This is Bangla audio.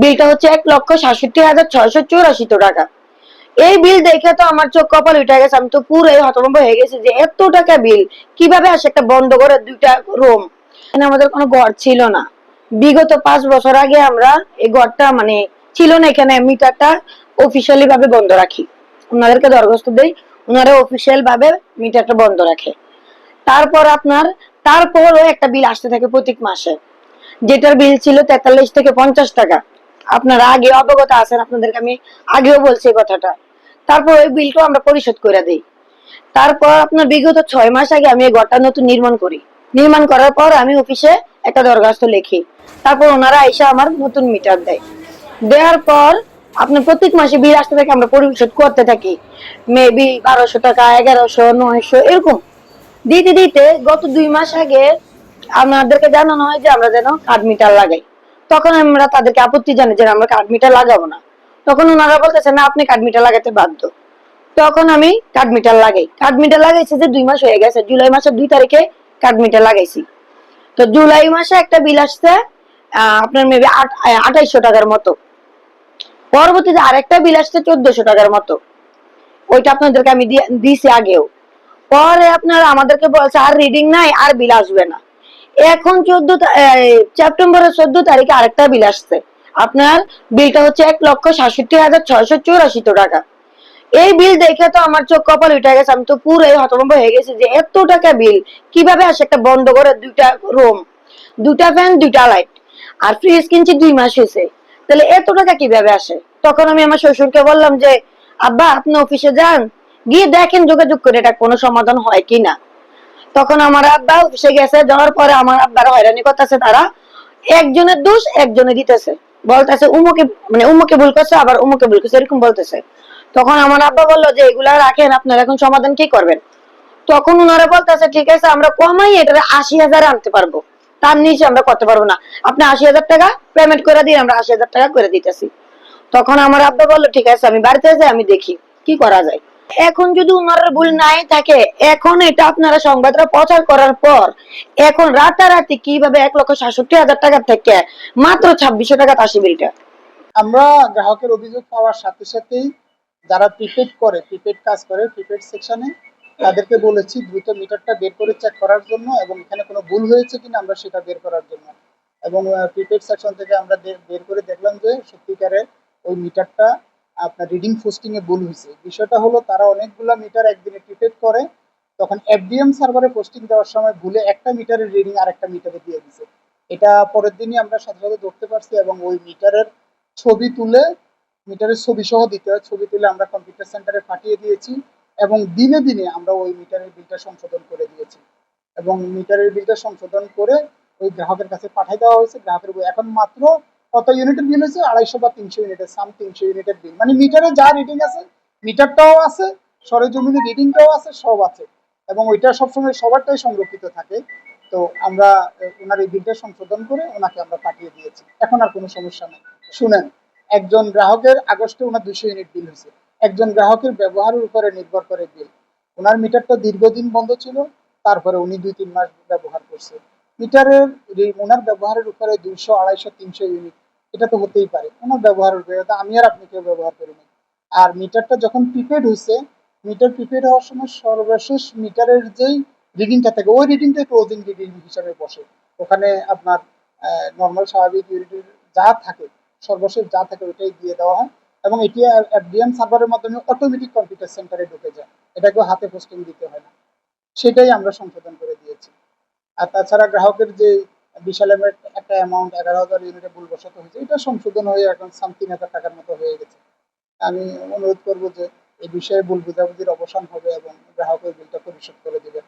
বিলটা হচ্ছে এক লক্ষ সাতষট্টি হাজার ছয়শো চৌরাশি টাকা। এই বিল দেখে তো আমার চোখ কপাল উঠে গেছে, আমি তো পুরোই হতভম্ব হয়ে গেছি যে এত টাকা বিল কীভাবে আসে একটা বন্ধ করে দুইটা রুম আমাদের কোনো ঘর ছিল না। বিগত পাঁচ বছর আগে আমরা এই ঘরটা মানে ছিল না, এখানে মিটারটা অফিসিয়ালি ভাবে বন্ধ রাখি। ওনাদেরকে দরখাস্ত দেই, ওনারা অফিসিয়াল ভাবে মিটারটা বন্ধ রাখে। তারপর আপনার, তারপরও একটা বিল আসতে থাকে প্রত্যেক মাসে। যেটার বিল ছিল তেতাল্লিশ থেকে পঞ্চাশ টাকা। আপনারা আগে অবগত আছেন, আপনাদেরকে আমি আগেও বলছি কথাটা। তারপর ওই বিলটাও আমরা পরিশোধ করে দিই। তারপর আপনার বিগত ছয় মাস আগে আমি এই ঘরটা নতুন নির্মাণ করি। নির্মাণ করার পর আমি অফিসে একটা দরখাস্ত লিখি। তারপর ওনারা এসে আমার নতুন মিটার দেয়। দেওয়ার পর আপনার প্রত্যেক মাসে বিল আসতে থাকে, আমরা পরিশোধ করতে থাকি। মেবি বারোশো টাকা, এগারোশো, নয়শো, এরকম। দিতে দিতে গত দুই মাস আগে আমাদেরকে জানানো হয় যে আমরা যেন কার্ড মিটার লাগাই। তখন আমরা তাদেরকে আপত্তি জানাই যে আমরা কার্ড মিটার লাগাবো না। তখন ওনারা বলতেছে, না, আপনি কার্ড মিটার লাগাতে বাধ্য। তখন আমি কার্ড মিটার লাগাই। কার্ড মিটার লাগাইছি যে দুই মাস হয়ে গেছে। জুলাই মাসের দুই তারিখে কার্ড মিটার লাগাইছি। তো জুলাই মাসে একটা বিল আসছে আপনার মেবি আঠাইশো টাকার মতো। পরবর্তীতে আরেকটা বিল আসছে চোদ্দশো টাকার মতো। ওইটা আপনাদেরকে আমি দিয়ে- দিয়েছি আগেও। পরে আপনার আমাদেরকে বলছে, আর রিডিং নাই, আর বিল আসবে না। এখন চোদ্দ সেপ্টেম্বরের চোদ্দ তারিখে আরেকটা বিল আসছে। আপনার বিলটা হচ্ছে এক লক্ষ সাতষট্টি হাজার ছয়শো চৌরাশি টাকা। এই বিল দেখে তো আমার চোখ কপাল উঠে গেছে, আমি তো পুরোই হতভম্ব হয়ে গেছি যে এত টাকা বিল কীভাবে আসে একটা বন্ধ করে দুইটা রুম দুটা ফ্যান, দুইটা লাইট, আর ফ্রিজ কিনছি দুই মাস হয়েছে। তাহলে এত টাকা কীভাবে আসে? তখন আমি আমার শ্বশুরকে বললাম যে, আব্বা, আপনি অফিসে যান, গিয়ে দেখেন যোগাযোগ করে এটা কোনো সমাধান হয় কিনা। তখন আমার আব্বা অফিসে গেছে, যাওয়ার পরে আমার আব্বার হয়রানি করতেছে তারা। একজনের দোষ একজনে দিতেছে। বলতেছে, উমুকে মানে উমুকে ভুল করছে, আবার উমুকে ভুল করছে, এরকম বলতেছে। তখন আমার আব্বা বলল যে, এগুলা রাখেন, আপনারা এখন সমাধান কি করবেন? তখন ওনারা বলতেছে, ঠিক আছে, আমরা কমাই এটা আশি হাজার আনতে পারব। তার নিচে আমরা করতে পারব না। আপনি আশি হাজার টাকা পেমেন্ট করে দিয়ে আমরা আশি হাজার টাকা করে দিতেছি। তখন আমার আব্বা বলল, ঠিক আছে, আমি বাড়িতে যাই, আমি দেখি, কি করা যায়? এখন যদি ওনার ভুল নাই থাকে, এখন এটা আপনারা সংবাদটা প্রচার করার পর, এখন রাতারাতি কীভাবে এক লক্ষ সাতষট্টি হাজার টাকা থেকে মাত্র ছাব্বিশশো টাকা আসে বিলটা? আমরা গ্রাহকের অভিযোগ পাওয়ার সাথে সাথেই যারা প্রিপেড করে প্রিপেড কাজ করে প্রিপেড সেকশনে তাদেরকে বলেছি দ্রুত মিটারটা বের করে চেক করার জন্য এবং এখানে কোনো ভুল হয়েছে কিনা আমরা সেটা বের করার জন্য। এবং প্রিপেড সেকশন থেকে আমরা বের করে দেখলাম যে সত্যিকারে ওই মিটারটা আপনার রিডিং পোস্টিং এ ভুল হয়েছে। বিষয়টা হলো, তারা অনেকগুলা মিটার একদিনে প্রিপেড করে, তখন এফডিএম সার্ভারে পোস্টিং দেওয়ার সময় ভুলে একটা মিটারের রিডিং আরেকটা মিটারে দিয়ে দিছে। এটা পরের দিনই আমরা সাথে সাথে ধরতে পারছি এবং ওই মিটারের ছবি তুলে মিটারের ছবি সহ দিতে হয়। ছবি তুলে আমরা কম্পিউটার সেন্টারে পাঠিয়ে দিয়েছি এবং দিনে দিনে আমরা ওই মিটারের বিলটা সংশোধন করে দিয়েছি। এবং মিটারের বিলটা সংশোধন করে ওই গ্রাহকের কাছে পাঠিয়ে দেওয়া হয়েছে। গ্রাহকের এখন মাত্র কত ইউনিটের বিল হয়েছে? আড়াইশো বা তিনশো ইউনিটের, সাম তিনশো ইউনিটের বিল। মানে মিটারে যা রিডিং আছে, মিটারটাও আছে, সরেজমিনে রিডিংটাও আছে, সব আছে। এবং ওইটা সবসময় সবারটাই সংরক্ষিত থাকে। তো আমরা ওনার এই বিলটা সংশোধন করে ওনাকে আমরা পাঠিয়ে দিয়েছি। এখন আর কোনো সমস্যা নেই। শুনেন, একজন গ্রাহকের আগস্টে ওনার দুশো ইউনিট বিল হয়েছে। একজন গ্রাহকের ব্যবহারের উপরে নির্ভর করে বিল। ওনার মিটারটা দীর্ঘদিন বন্ধ ছিল, তারপরে উনি দুই তিন মাস ব্যবহার করছে। মিটারের, ওনার ব্যবহারের উপরে দুইশো, আড়াইশো, তিনশো ইউনিট এটা তো হতেই পারে। কোনো ব্যবহার এটা আমি আর আপনি কেউ ব্যবহার করিনি আর মিটারটা যখন প্রিপেড হয়েছে মিটার প্রিপেড হওয়ার সময় সর্বশেষ মিটারের যেই রিডিংটা থাকে, ওই রিডিংটাই ক্লোজিং রিডিং হিসাবে বসে। ওখানে আপনার নর্মাল স্বাভাবিক ইউনিটের যা থাকে, সর্বশেষ যা থাকে ওইটাই দিয়ে দেওয়া হয়। এবং এটি এফডিএম সার্ভারের মাধ্যমে অটোমেটিক কম্পিউটার সেন্টারে ঢুকে যায়। এটাকে হাতে পোস্টিং দিতে হয় না। সেটাই আমরা সংশোধন করে দিয়েছি। আর তাছাড়া গ্রাহকের যে বিশাল একটা অ্যামাউন্ট এগারো হাজার ইউনিটে ভুলবশত হয়েছে। এটা সংশোধন হয়ে এখন সাম তিন হাজার টাকার মতো হয়ে গেছে। আমি অনুরোধ করব যে এই বিষয়ে ভুল বুঝাবুঝির অবসান হবে এবং গ্রাহকের বিলটা পরিশোধ করে দেবে